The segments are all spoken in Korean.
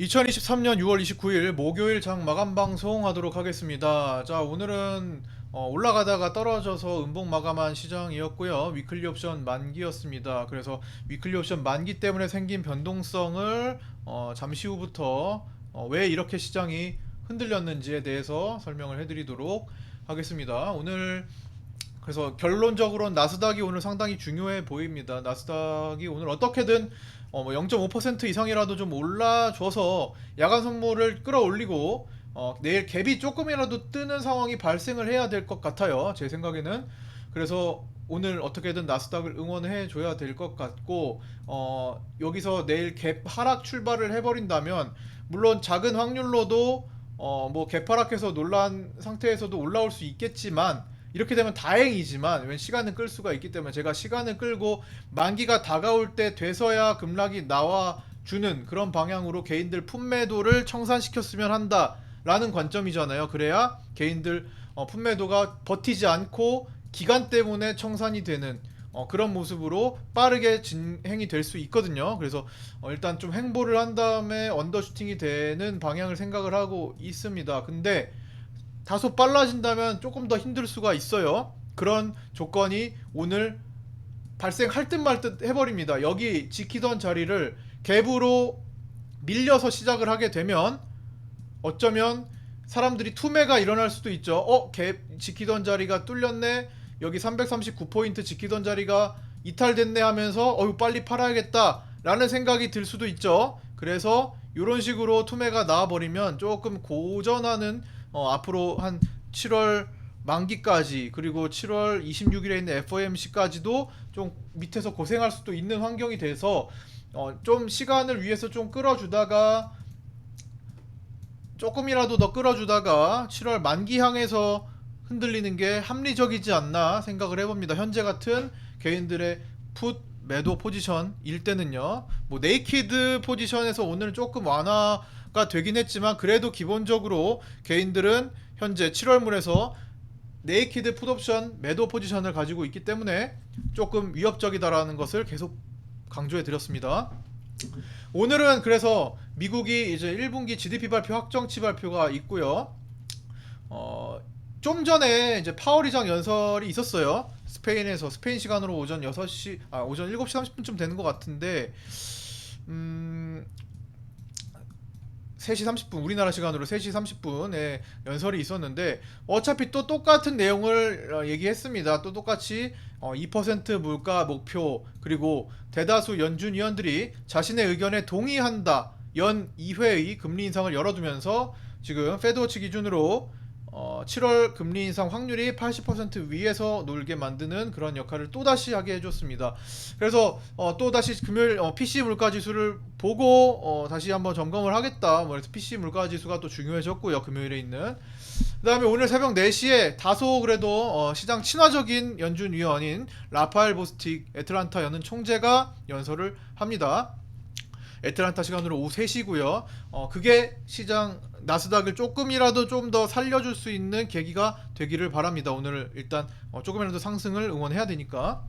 2023년 6월 29일 목요일 장 마감 방송 하도록 하겠습니다. 자, 오늘은 어, 올라가다가 떨어져서 음봉 마감한 시장이었고요. 위클리 옵션 만기였습니다. 그래서 위클리 옵션 만기 때문에 생긴 변동성을 어, 잠시 후부터 어, 왜 이렇게 시장이 흔들렸는지에 대해서 설명을 해드리도록 하겠습니다. 오늘 그래서 결론적으로는 나스닥이 오늘 상당히 중요해 보입니다. 나스닥이 오늘 어떻게든 어, 뭐 0.5% 이상이라도 좀 올라줘서 야간 선물을 끌어올리고 어, 내일 갭이 조금이라도 뜨는 상황이 발생을 해야 될 것 같아요. 제 생각에는 그래서 오늘 어떻게든 나스닥을 응원해 줘야 될 것 같고 어, 여기서 내일 갭 하락 출발을 해버린다면 물론 작은 확률로도 어, 뭐 갭 하락해서 놀란 상태에서도 올라올 수 있겠지만 이렇게 되면 다행이지만 왜 시간은 끌 수가 있기 때문에 제가 시간을 끌고 만기가 다가올 때 돼서야 급락이 나와 주는 그런 방향으로 개인들 품매도를 청산시켰으면 한다라는 관점이잖아요. 그래야 개인들 어, 품매도가 버티지 않고 기간 때문에 청산이 되는 어, 그런 모습으로 빠르게 진행이 될 수 있거든요. 그래서 어, 일단 좀 행보를 한 다음에 언더슈팅이 되는 방향을 생각을 하고 있습니다. 근데 다소 빨라진다면 조금 더 힘들 수가 있어요. 그런 조건이 오늘 발생할 듯 말 듯 해버립니다. 여기 지키던 자리를 갭으로 밀려서 시작을 하게 되면 어쩌면 사람들이 투매가 일어날 수도 있죠. 어, 갭 지키던 자리가 뚫렸네. 여기 339포인트 지키던 자리가 이탈됐네 하면서 어유 빨리 팔아야겠다 라는 생각이 들 수도 있죠. 그래서 이런 식으로 투매가 나와버리면 조금 고전하는 어, 앞으로 한 7월 만기까지 그리고 7월 26일에 있는 FOMC까지도 좀 밑에서 고생할 수도 있는 환경이 돼서 어, 좀 시간을 위해서 좀 끌어주다가 조금이라도 더 끌어주다가 7월 만기 향해서 흔들리는 게 합리적이지 않나 생각을 해봅니다. 현재 같은 개인들의 풋 매도 포지션일 때는요. 뭐 네이키드 포지션에서 오늘 조금 완화 가 되긴 했지만 그래도 기본적으로 개인들은 현재 7월물에서 네이키드 풋옵션 매도 포지션을 가지고 있기 때문에 조금 위협적이다라는 것을 계속 강조해 드렸습니다. 오늘은 그래서 미국이 이제 1분기 GDP 발표 확정치 발표가 있고요. 어, 좀 전에 이제 파월 이장 연설이 있었어요. 스페인에서 스페인 시간으로 오전 6시 아 오전 7시 30분쯤 되는 것 같은데 음 3시 30분 우리나라 시간으로 3시 30분에 연설이 있었는데 어차피 또 똑같은 내용을 어, 얘기했습니다. 또 똑같이 어, 2% 물가 목표 그리고 대다수 연준 위원들이 자신의 의견에 동의한다. 연 2회의 금리 인상을 열어두면서 지금 페드워치 기준으로 어, 7월 금리 인상 확률이 80% 위에서 놀게 만드는 그런 역할을 또다시 하게 해줬습니다. 그래서 어, 또다시 금요일 어, PC 물가 지수를 보고 어, 다시 한번 점검을 하겠다. 뭐 그래서 PC 물가 지수가 또 중요해졌고요. 금요일에 있는. 그다음에 오늘 새벽 4시에 다소 그래도 어, 시장 친화적인 연준 위원인 라파엘 보스틱 애틀란타 연은 총재가 연설을 합니다. 애틀란타 시간으로 오후 3시고요. 어, 그게 시장 나스닥을 조금이라도 좀 더 살려줄 수 있는 계기가 되기를 바랍니다. 오늘 일단 어, 조금이라도 상승을 응원해야 되니까.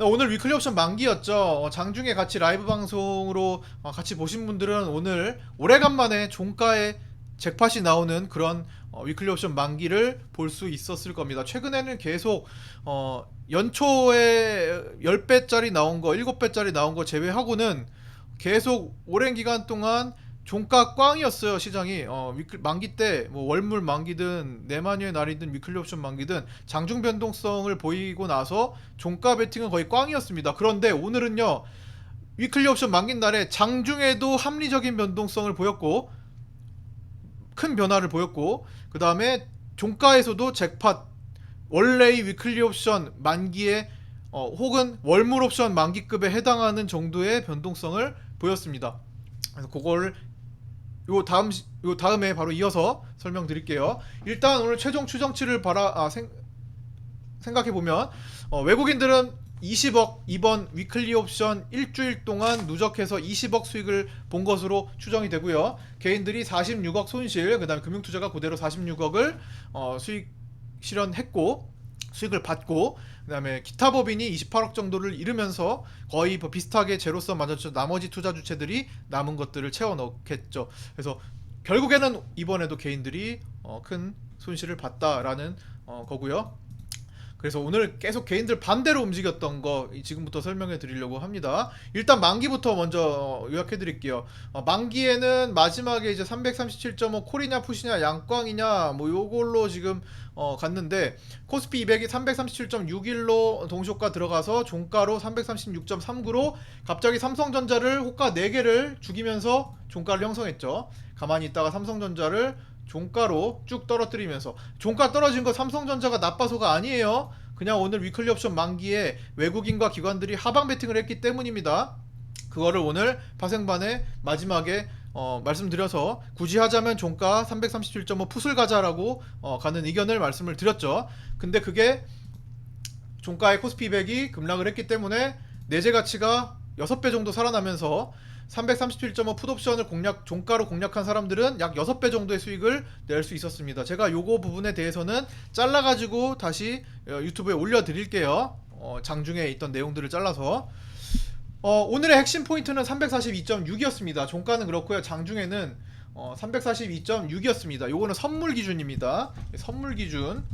오늘 위클리 옵션 만기였죠. 어, 장중에 같이 라이브 방송으로 어, 같이 보신 분들은 오늘 오래간만에 종가에 잭팟이 나오는 그런 어, 위클리 옵션 만기를 볼 수 있었을 겁니다. 최근에는 계속 어, 연초에 10배짜리 나온 거, 7배짜리 나온 거 제외하고는 계속 오랜 기간 동안 종가 꽝이었어요 시장이. 어, 위클, 만기 때 뭐 월물 만기든 내만유의 날이든 위클리 옵션 만기든 장중 변동성을 보이고 나서 종가 베팅은 거의 꽝이었습니다. 그런데 오늘은요 위클리 옵션 만기 날에 장중에도 합리적인 변동성을 보였고 큰 변화를 보였고 그 다음에 종가에서도 잭팟 원래의 위클리 옵션 만기에 어, 혹은 월물 옵션 만기급에 해당하는 정도의 변동성을 보였습니다. 그래서 그걸 요 다음 시- 요 다음에 바로 이어서 설명드릴게요. 일단 오늘 최종 추정치를 바라 아, 생, 생각해 보면 어, 외국인들은 20억 이번 위클리 옵션 일주일 동안 누적해서 20억 수익을 본 것으로 추정이 되고요. 개인들이 46억 손실, 그다음에 금융투자가 그대로 46억을 어, 수익 실현했고 수익을 받고 그다음에 기타 법인이 28억 정도를 잃으면서 거의 뭐 비슷하게 제로섬 맞았죠. 나머지 투자 주체들이 남은 것들을 채워 넣겠죠. 그래서 결국에는 이번에도 개인들이 어, 큰 손실을 봤다라는 어, 거고요. 그래서 오늘 계속 개인들 반대로 움직였던 거 지금부터 설명해 드리려고 합니다. 일단 만기부터 먼저 요약해 드릴게요. 어, 만기에는 마지막에 이제 337.5 콜이냐 푸시냐 양광이냐 뭐 요걸로 지금 어, 갔는데 코스피 200이 337.61로 동시호가 들어가서 종가로 336.39로 갑자기 삼성전자를 호가 4개를 죽이면서 종가를 형성했죠. 가만히 있다가 삼성전자를 종가로 쭉 떨어뜨리면서 종가 떨어진 거 삼성전자가 나빠서가 아니에요. 그냥 오늘 위클리 옵션 만기에 외국인과 기관들이 하방 베팅을 했기 때문입니다. 그거를 오늘 파생반에 마지막에 어, 말씀드려서 굳이 하자면 종가 337.5 풋을 가자라고 어, 가는 의견을 말씀을 드렸죠. 근데 그게 종가의 코스피 200이 급락을 했기 때문에 내재 가치가 6배 정도 살아나면서 337.5 풋옵션을 공략 종가로 공략한 사람들은 약 6배 정도의 수익을 낼 수 있었습니다. 제가 요거 부분에 대해서는 잘라 가지고 다시 어, 유튜브에 올려 드릴게요. 어, 장중에 있던 내용들을 잘라서 어, 오늘의 핵심 포인트는 342.6이었습니다. 종가는 그렇고요. 장중에는 어, 342.6이었습니다. 요거는 선물 기준입니다. 예, 선물 기준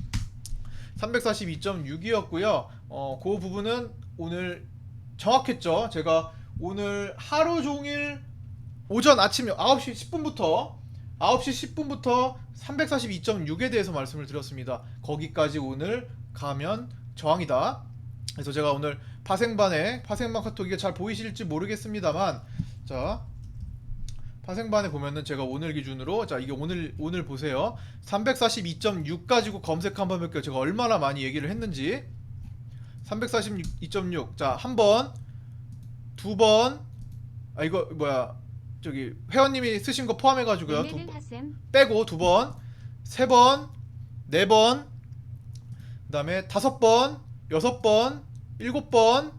342.6이었고요. 어, 그 부분은 오늘 정확했죠. 제가 오늘 하루 종일 오전 아침 9시 10분부터 9시 10분부터 342.6에 대해서 말씀을 드렸습니다. 거기까지 오늘 가면 저항이다. 그래서 제가 오늘 파생반에 파생반 카톡 이게 잘 보이실지 모르겠습니다만 자 파생반에 보면은 제가 오늘 기준으로 자 이게 오늘 오늘 보세요 342.6 가지고 검색 한번 해볼게요 제가 얼마나 많이 얘기를 했는지 342.6 자 한번 두 번 아 이거 뭐야 저기 회원님이 쓰신 거 포함해 가지고요 두, 열매는 핫쌤 빼고 두 번, 세 번, 네 번, 그다음에 다섯 번, 여섯 번, 일곱 번,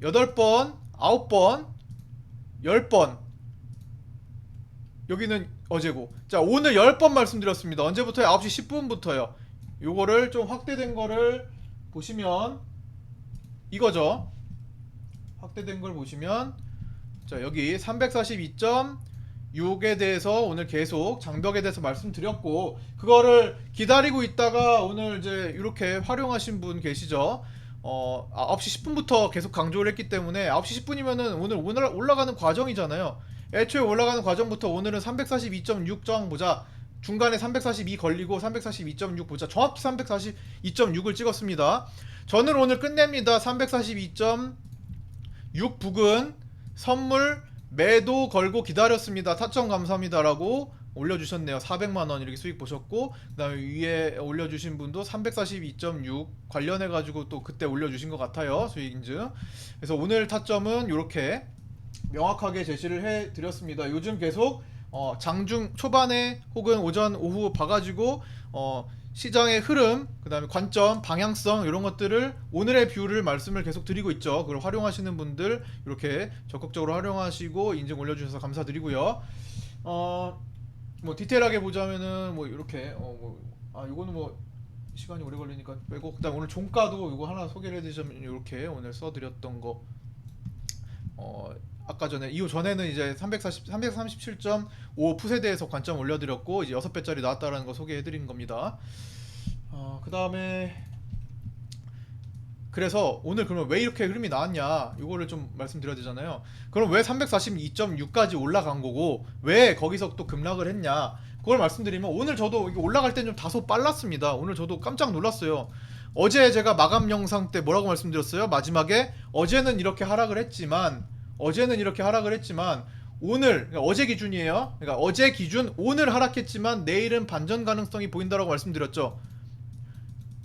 여덟 번, 아홉 번, 열 번. 여기는 어제고. 자, 오늘 열 번 말씀드렸습니다. 언제부터요? 9시 10분부터요. 요거를 좀 확대된 거를 보시면 이거죠. 확대된 걸 보시면 자, 여기 342.6에 대해서 오늘 계속 장벽에 대해서 말씀드렸고 그거를 기다리고 있다가 오늘 이제 이렇게 활용하신 분 계시죠. 어, 9시 10분부터 계속 강조를 했기 때문에 9시 10분이면은 오늘 오늘 올라가는 과정이잖아요. 애초에 올라가는 과정부터 오늘은 342.6 저항 보자. 중간에 342 걸리고 342.6 보자. 정확히 342.6을 찍었습니다. 저는 오늘 끝냅니다. 342.6 북은 선물 매도 걸고 기다렸습니다. 타점 감사합니다라고 올려주셨네요. 400만 원 이렇게 수익 보셨고 그 다음에 위에 올려주신 분도 342.6 관련해 가지고 또 그때 올려주신 것 같아요. 수익 인증. 그래서 오늘 타점은 이렇게 명확하게 제시를 해드렸습니다. 요즘 계속 어, 장중 초반에 혹은 오전 오후 봐가지고 어, 시장의 흐름, 그다음에 관점, 방향성 이런 것들을 오늘의 뷰를 말씀을 계속 드리고 있죠. 그걸 활용하시는 분들 이렇게 적극적으로 활용하시고 인증 올려주셔서 감사드리고요. 어, 뭐 디테일하게 보자면은 뭐 이렇게 어, 뭐, 아 이거는 뭐 시간이 오래 걸리니까 빼고 그다음 오늘 종가도 이거 하나 소개를 해드리자면 이렇게 오늘 써드렸던 거. 어, 아까 전에 이후 전에는 이제 340 337.5 풋에 대해서 관점 올려드렸고 이제 6배짜리 나왔다라는 거 소개해드린 겁니다. 어, 그 다음에 그래서 오늘 그러면 왜 이렇게 흐름이 나왔냐 이거를 좀 말씀드려야 되잖아요. 그럼 왜 342.6까지 올라간 거고 왜 거기서 또 급락을 했냐 그걸 말씀드리면 오늘 저도 올라갈 땐좀 다소 빨랐습니다. 오늘 저도 깜짝 놀랐어요. 어제 제가 마감 영상 때 뭐라고 말씀드렸어요? 마지막에 어제는 이렇게 하락을 했지만 어제는 이렇게 하락을 했지만 오늘 그러니까 어제 기준이에요. 그러니까 어제 기준 오늘 하락했지만 내일은 반전 가능성이 보인다라고 말씀드렸죠.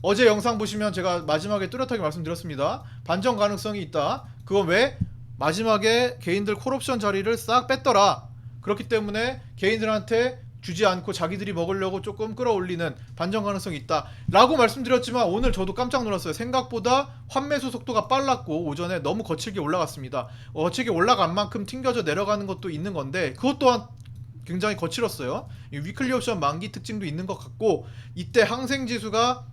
어제 영상 보시면 제가 마지막에 뚜렷하게 말씀드렸습니다. 반전 가능성이 있다. 그건 왜? 마지막에 개인들 콜옵션 자리를 싹 뺐더라. 그렇기 때문에 개인들한테 주지 않고 자기들이 먹으려고 조금 끌어올리는 반전 가능성이 있다. 라고 말씀드렸지만 오늘 저도 깜짝 놀랐어요. 생각보다 환매수 속도가 빨랐고 오전에 너무 거칠게 올라갔습니다. 어, 거칠게 올라간 만큼 튕겨져 내려가는 것도 있는 건데 그것 또한 굉장히 거칠었어요. 이 위클리 옵션 만기 특징도 있는 것 같고 이때 항생 지수가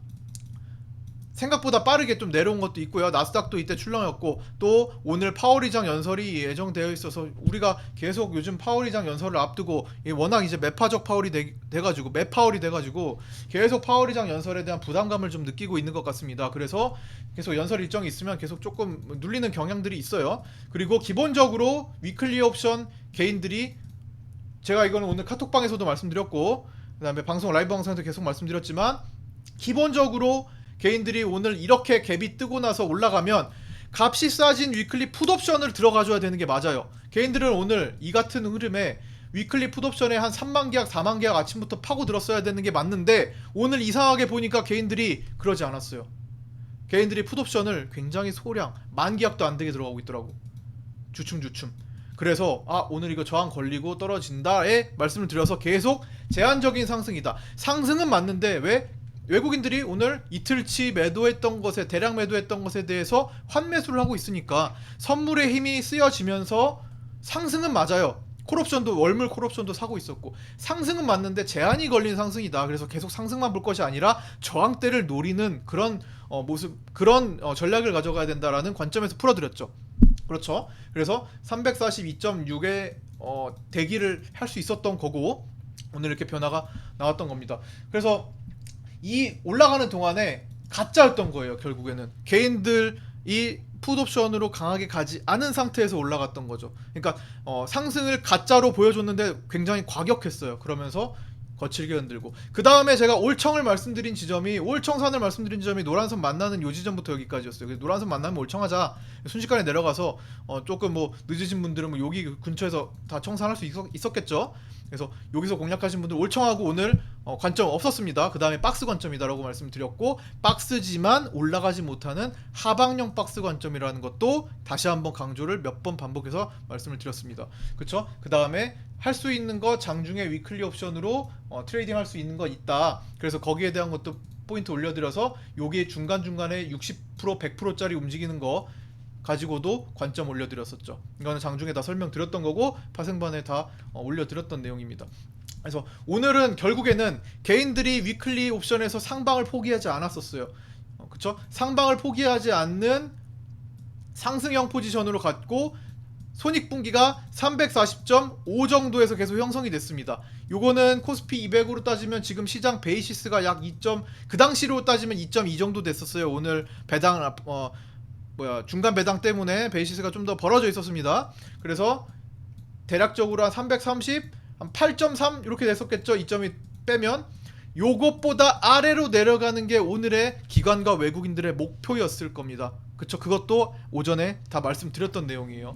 생각보다 빠르게 좀 내려온 것도 있고요. 나스닥도 이때 출렁였고 또 오늘 파월이장 연설이 예정되어 있어서 우리가 계속 요즘 파월이장 연설을 앞두고 이 워낙 이제 매파적 파월이 돼, 돼가지고 매파월이 돼가지고 계속 파월이장 연설에 대한 부담감을 좀 느끼고 있는 것 같습니다. 그래서 계속 연설 일정이 있으면 계속 조금 눌리는 경향들이 있어요. 그리고 기본적으로 위클리 옵션 개인들이 제가 이거는 오늘 카톡방에서도 말씀드렸고 그다음에 방송 라이브 방송에서 계속 말씀드렸지만 기본적으로 개인들이 오늘 이렇게 갭이 뜨고 나서 올라가면 값이 싸진 위클리 풋옵션을 들어가줘야 되는 게 맞아요. 개인들은 오늘 이 같은 흐름에 위클리 풋옵션에 한 3만 계약, 4만 계약 아침부터 파고 들었어야 되는 게 맞는데 오늘 이상하게 보니까 개인들이 그러지 않았어요. 개인들이 풋옵션을 굉장히 소량, 만 계약도 안 되게 들어가고 있더라고. 주춤주춤. 그래서 아 오늘 이거 저항 걸리고 떨어진다에 말씀을 드려서 계속 제한적인 상승이다. 상승은 맞는데 왜 외국인들이 오늘 이틀치 매도했던 것에 대량 매도했던 것에 대해서 환매수를 하고 있으니까 선물의 힘이 쓰여지면서 상승은 맞아요. 콜옵션도 월물 콜옵션도 사고 있었고 상승은 맞는데 제한이 걸린 상승이다. 그래서 계속 상승만 볼 것이 아니라 저항대를 노리는 그런 어, 모습 그런 어, 전략을 가져가야 된다라는 관점에서 풀어드렸죠. 그렇죠. 그래서 342.6의 어, 대기를 할 수 있었던 거고 오늘 이렇게 변화가 나왔던 겁니다. 그래서 이 올라가는 동안에 가짜였던 거예요. 결국에는 개인들이 풋옵션으로 강하게 가지 않은 상태에서 올라갔던 거죠. 그러니까 어, 상승을 가짜로 보여줬는데 굉장히 과격했어요. 그러면서 거칠게 흔들고 그 다음에 제가 올청을 말씀드린 지점이 올청산을 말씀드린 지점이 노란선 만나는 요 지점부터 여기까지였어요. 그래서 노란선 만나면 올청하자 순식간에 내려가서 어, 조금 뭐 늦으신 분들은 뭐 여기 근처에서 다 청산할 수 있었, 있었겠죠. 그래서 여기서 공략하신 분들 올청하고 오늘 어, 관점 없었습니다. 그 다음에 박스 관점이다라고 말씀드렸고 박스지만 올라가지 못하는 하방형 박스 관점이라는 것도 다시 한번 강조를 몇 번 반복해서 말씀을 드렸습니다. 그렇죠? 그 다음에 할 수 있는 거 장중에 위클리 옵션으로 어, 트레이딩 할 수 있는 거 있다. 그래서 거기에 대한 것도 포인트 올려드려서 요게 중간 중간에 60% 100%짜리 움직이는 거 가지고도 관점 올려드렸었죠. 이거는 장중에 다 설명드렸던 거고 파생반에 다 어, 올려드렸던 내용입니다. 그래서 오늘은 결국에는 개인들이 위클리 옵션에서 상방을 포기하지 않았었어요. 어, 그쵸? 상방을 포기하지 않는 상승형 포지션으로 갔고 손익분기가 340.5 정도에서 계속 형성이 됐습니다. 요거는 코스피 200으로 따지면 지금 시장 베이시스가 약 2. 그 당시로 따지면 2.2 정도 됐었어요. 오늘 배당 어 뭐야 중간 배당 때문에 베이시스가 좀 더 벌어져 있었습니다. 그래서 대략적으로 한 330, 한 8.3 이렇게 됐었겠죠. 2점이 빼면 요것보다 아래로 내려가는 게 오늘의 기관과 외국인들의 목표였을 겁니다. 그쵸? 그것도 오전에 다 말씀드렸던 내용이에요.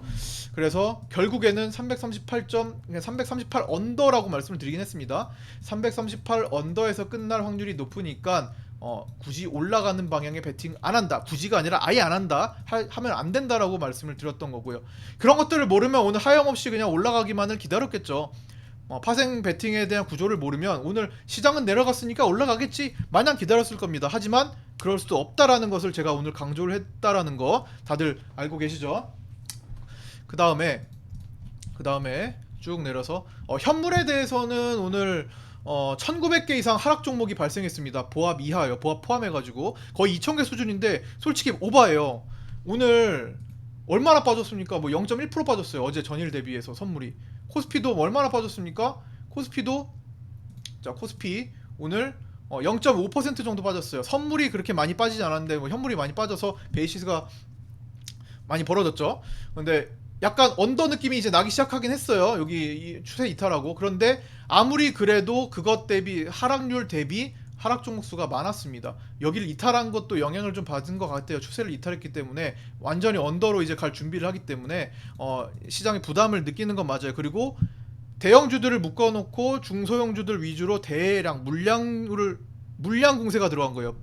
그래서 결국에는 338. 338 언더라고 말씀을 드리긴 했습니다. 338 언더에서 끝날 확률이 높으니까 어, 굳이 올라가는 방향에 베팅 안 한다. 굳이가 아니라 아예 안 한다. 하, 하면 안 된다라고 말씀을 드렸던 거고요. 그런 것들을 모르면 오늘 하염없이 그냥 올라가기만을 기다렸겠죠. 어, 파생 베팅에 대한 구조를 모르면 오늘 시장은 내려갔으니까 올라가겠지 마냥 기다렸을 겁니다. 하지만 그럴 수도 없다라는 것을 제가 오늘 강조를 했다라는 거 다들 알고 계시죠? 그 다음에 그 다음에 쭉 내려서 어, 현물에 대해서는 오늘 어, 1900개 이상 하락 종목이 발생했습니다. 보합 이하예요. 보합 포함해가지고 거의 2000개 수준인데 솔직히 오바예요. 오늘 얼마나 빠졌습니까? 뭐 0.1% 빠졌어요. 어제 전일 대비해서 선물이. 코스피도 얼마나 빠졌습니까? 코스피도 자 코스피 오늘 어, 0.5% 정도 빠졌어요. 선물이 그렇게 많이 빠지지 않았는데 뭐 현물이 많이 빠져서 베이시스가 많이 벌어졌죠. 근데 약간 언더 느낌이 이제 나기 시작하긴 했어요. 여기 이 추세 이탈하고 그런데 아무리 그래도 그것 대비 하락률 대비 하락 종목 수가 많았습니다. 여기를 이탈한 것도 영향을 좀 받은 것 같아요. 추세를 이탈했기 때문에 완전히 언더로 이제 갈 준비를 하기 때문에 어, 시장이 부담을 느끼는 건 맞아요. 그리고 대형주들을 묶어놓고 중소형주들 위주로 대량 물량을 물량 공세가 들어간 거예요.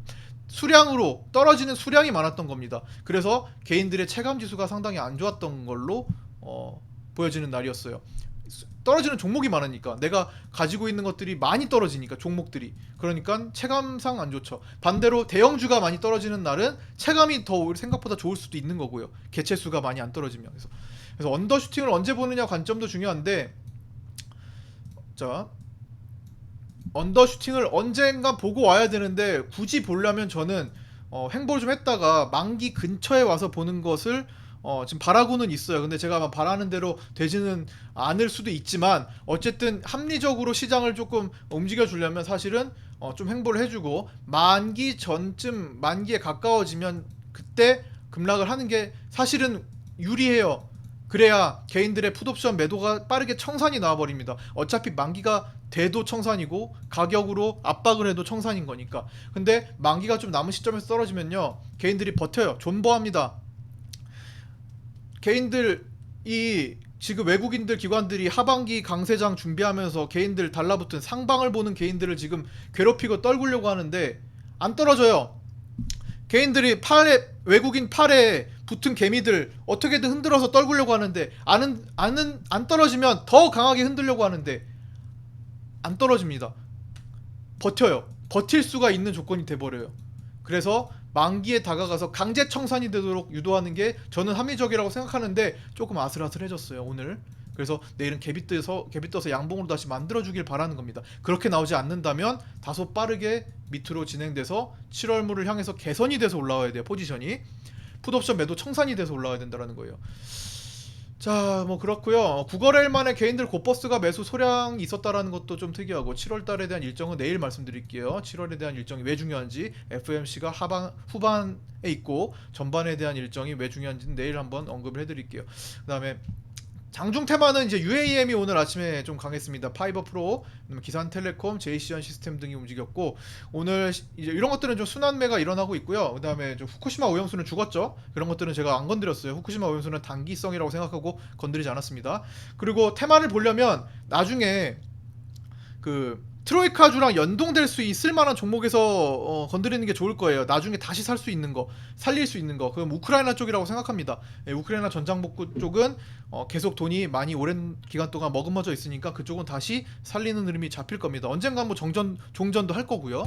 수량으로 떨어지는 수량이 많았던 겁니다. 그래서 개인들의 체감 지수가 상당히 안 좋았던 걸로 어, 보여지는 날이었어요. 수- 떨어지는 종목이 많으니까 내가 가지고 있는 것들이 많이 떨어지니까 종목들이 그러니까 체감상 안 좋죠. 반대로 대형주가 많이 떨어지는 날은 체감이 더 생각보다 좋을 수도 있는 거고요. 개체 수가 많이 안 떨어지면 그래서 그래서 언더슈팅을 언제 보느냐 관점도 중요한데 자 언더슈팅을 언젠가 보고 와야 되는데 굳이 보려면 저는 어, 행보를 좀 했다가 만기 근처에 와서 보는 것을 어, 지금 바라고는 있어요. 근데 제가 바라는 대로 되지는 않을 수도 있지만 어쨌든 합리적으로 시장을 조금 움직여 주려면 사실은 어, 좀 행보를 해주고 만기 전쯤 만기에 가까워지면 그때 급락을 하는 게 사실은 유리해요. 그래야 개인들의 풋옵션 매도가 빠르게 청산이 나와버립니다. 어차피 만기가 돼도 청산이고 가격으로 압박을 해도 청산인 거니까. 근데 만기가 좀 남은 시점에서 떨어지면요 개인들이 버텨요. 존버합니다. 개인들이 지금 외국인들 기관들이 하반기 강세장 준비하면서 개인들 달라붙은 상방을 보는 개인들을 지금 괴롭히고 떨구려고 하는데 안 떨어져요. 개인들이 팔에 외국인 팔에 붙은 개미들 어떻게든 흔들어서 떨구려고 하는데 안은 안은 안 떨어지면 더 강하게 흔들려고 하는데 안 떨어집니다. 버텨요. 버틸 수가 있는 조건이 돼 버려요. 그래서 만기에 다가가서 강제 청산이 되도록 유도하는 게 저는 합리적이라고 생각하는데 조금 아슬아슬해졌어요 오늘. 그래서 내일은 갭이 떠서 갭이 떠서 양봉으로 다시 만들어 주길 바라는 겁니다. 그렇게 나오지 않는다면 다소 빠르게 밑으로 진행돼서 7월물을 향해서 개선이 돼서 올라와야 돼요 포지션이. 풋옵션 매도 청산이 돼서 올라와야 된다는 거예요. 자, 뭐 그렇고요. 9거래일 만에 개인들 곧버스가 매수 소량이 있었다라는 것도 좀 특이하고 7월 달에 대한 일정은 내일 말씀드릴게요. 7월에 대한 일정이 왜 중요한지 FMC가 하반 후반에 있고 전반에 대한 일정이 왜 중요한지는 내일 한번 언급을 해 드릴게요. 그다음에 장중 테마는 이제 UAM이 오늘 아침에 좀 강했습니다. 파이버 프로, 기산텔레콤, JCN 시스템 등이 움직였고 오늘 시- 이제 이런 것들은 좀 순환매가 일어나고 있고요. 그다음에 좀 후쿠시마 오염수는 죽었죠. 그런 것들은 제가 안 건드렸어요. 후쿠시마 오염수는 단기성이라고 생각하고 건드리지 않았습니다. 그리고 테마를 보려면 나중에 그 트로이카주랑 연동될 수 있을 만한 종목에서 어, 건드리는 게 좋을 거예요. 나중에 다시 살 수 있는 거, 살릴 수 있는 거. 그럼 우크라이나 쪽이라고 생각합니다. 예, 우크라이나 전장복구 쪽은 어, 계속 돈이 많이 오랜 기간 동안 머금어져 있으니까 그쪽은 다시 살리는 흐름이 잡힐 겁니다. 언젠가 뭐 정전 종전도 할 거고요.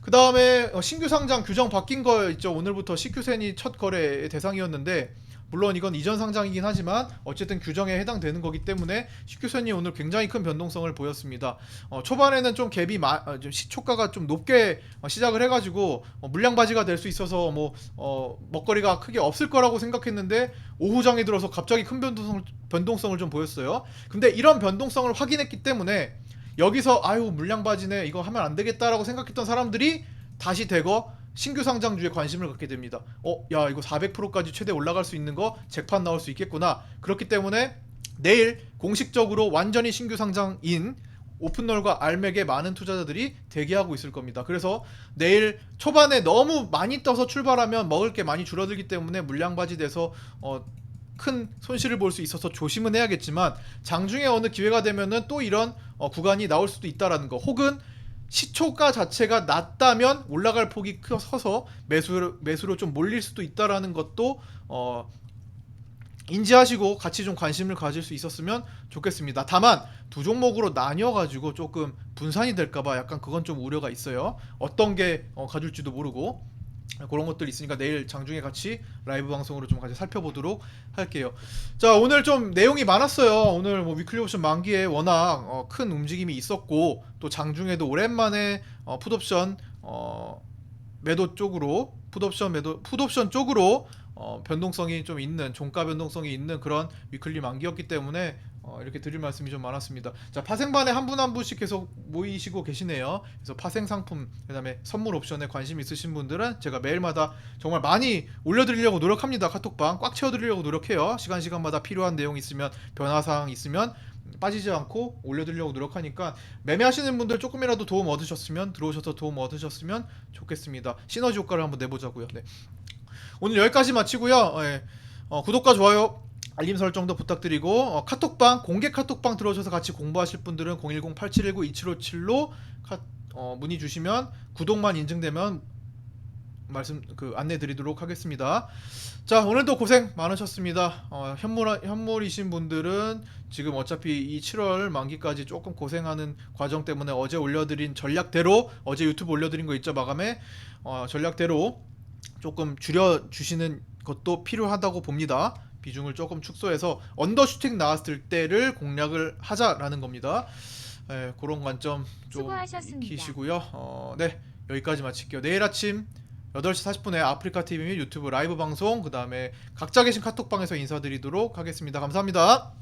그 다음에 신규 상장 규정 바뀐 거 있죠. 오늘부터 CQ센이 첫 거래 대상이었는데 물론 이건 이전 상장이긴 하지만 어쨌든 규정에 해당되는 거기 때문에 CQ센이 오늘 굉장히 큰 변동성을 보였습니다. 어, 초반에는 좀 갭이 마, 어, 좀 시초가가 좀 높게 어, 시작을 해가지고 어, 물량 바지가 될 수 있어서 뭐 어, 먹거리가 크게 없을 거라고 생각했는데 오후장에 들어서 갑자기 큰 변동성을, 변동성을 좀 보였어요. 근데 이런 변동성을 확인했기 때문에 여기서 아유 물량 바지네 이거 하면 안 되겠다라고 생각했던 사람들이 다시 대거 신규 상장주에 관심을 갖게 됩니다. 어, 야 이거 400%까지 최대 올라갈 수 있는 거 잭판 나올 수 있겠구나. 그렇기 때문에 내일 공식적으로 완전히 신규 상장인 오픈롤과 알맥의 많은 투자자들이 대기하고 있을 겁니다. 그래서 내일 초반에 너무 많이 떠서 출발하면 먹을 게 많이 줄어들기 때문에 물량 바지돼서 어, 큰 손실을 볼 수 있어서 조심은 해야겠지만 장중에 어느 기회가 되면은 또 이런 어, 구간이 나올 수도 있다라는 거 혹은 시초가 자체가 낮다면 올라갈 폭이 커서 매수 매수로 좀 몰릴 수도 있다라는 것도 어, 인지하시고 같이 좀 관심을 가질 수 있었으면 좋겠습니다. 다만 두 종목으로 나뉘어 가지고 조금 분산이 될까봐 약간 그건 좀 우려가 있어요. 어떤 게 어, 가줄지도 모르고 그런 것들이 있으니까 내일 장중에 같이 라이브 방송으로 좀 같이 살펴보도록 할게요. 자 오늘 좀 내용이 많았어요. 오늘 뭐 위클리 옵션 만기에 워낙 어, 큰 움직임이 있었고 또 장중에도 오랜만에 어, 풋옵션 어, 매도 쪽으로 풋옵션 매도 풋옵션 쪽으로 어, 변동성이 좀 있는 종가 변동성이 있는 그런 위클리 만기였기 때문에 어, 이렇게 드릴 말씀이 좀 많았습니다. 자 파생반에 한 분 한 분씩 계속 모이시고 계시네요. 그래서 파생 상품 그다음에 선물 옵션에 관심 있으신 분들은 제가 매일마다 정말 많이 올려드리려고 노력합니다. 카톡방 꽉 채워드리려고 노력해요. 시간 시간마다 필요한 내용 있으면 변화 사항 있으면 빠지지 않고 올려드리려고 노력하니까 매매하시는 분들 조금이라도 도움 얻으셨으면 들어오셔서 도움 얻으셨으면 좋겠습니다. 시너지 효과를 한번 내보자고요. 네. 오늘 여기까지 마치고요. 예. 어, 구독과 좋아요, 알림 설정도 부탁드리고 어, 카톡방 공개 카톡방 들어오셔서 같이 공부하실 분들은 010-8719-2757로 카, 어, 문의 주시면 구독만 인증되면 말씀 그 안내 드리도록 하겠습니다. 자 오늘도 고생 많으셨습니다. 어, 현물 현물이신 분들은 지금 어차피 이 7월 만기까지 조금 고생하는 과정 때문에 어제 올려드린 전략대로 어제 유튜브 올려드린 거 있죠 마감에 어, 전략대로 조금 줄여 주시는 것도 필요하다고 봅니다. 비중을 조금 축소해서 언더슈팅 나왔을 때를 공략을 하자라는 겁니다. 예, 그런 관점 좀 수고하셨습니다. 익히시고요. 어, 네 여기까지 마칠게요. 내일 아침 8시 40분에 아프리카 TV 및 유튜브 라이브 방송 그 다음에 각자 계신 카톡방에서 인사드리도록 하겠습니다. 감사합니다.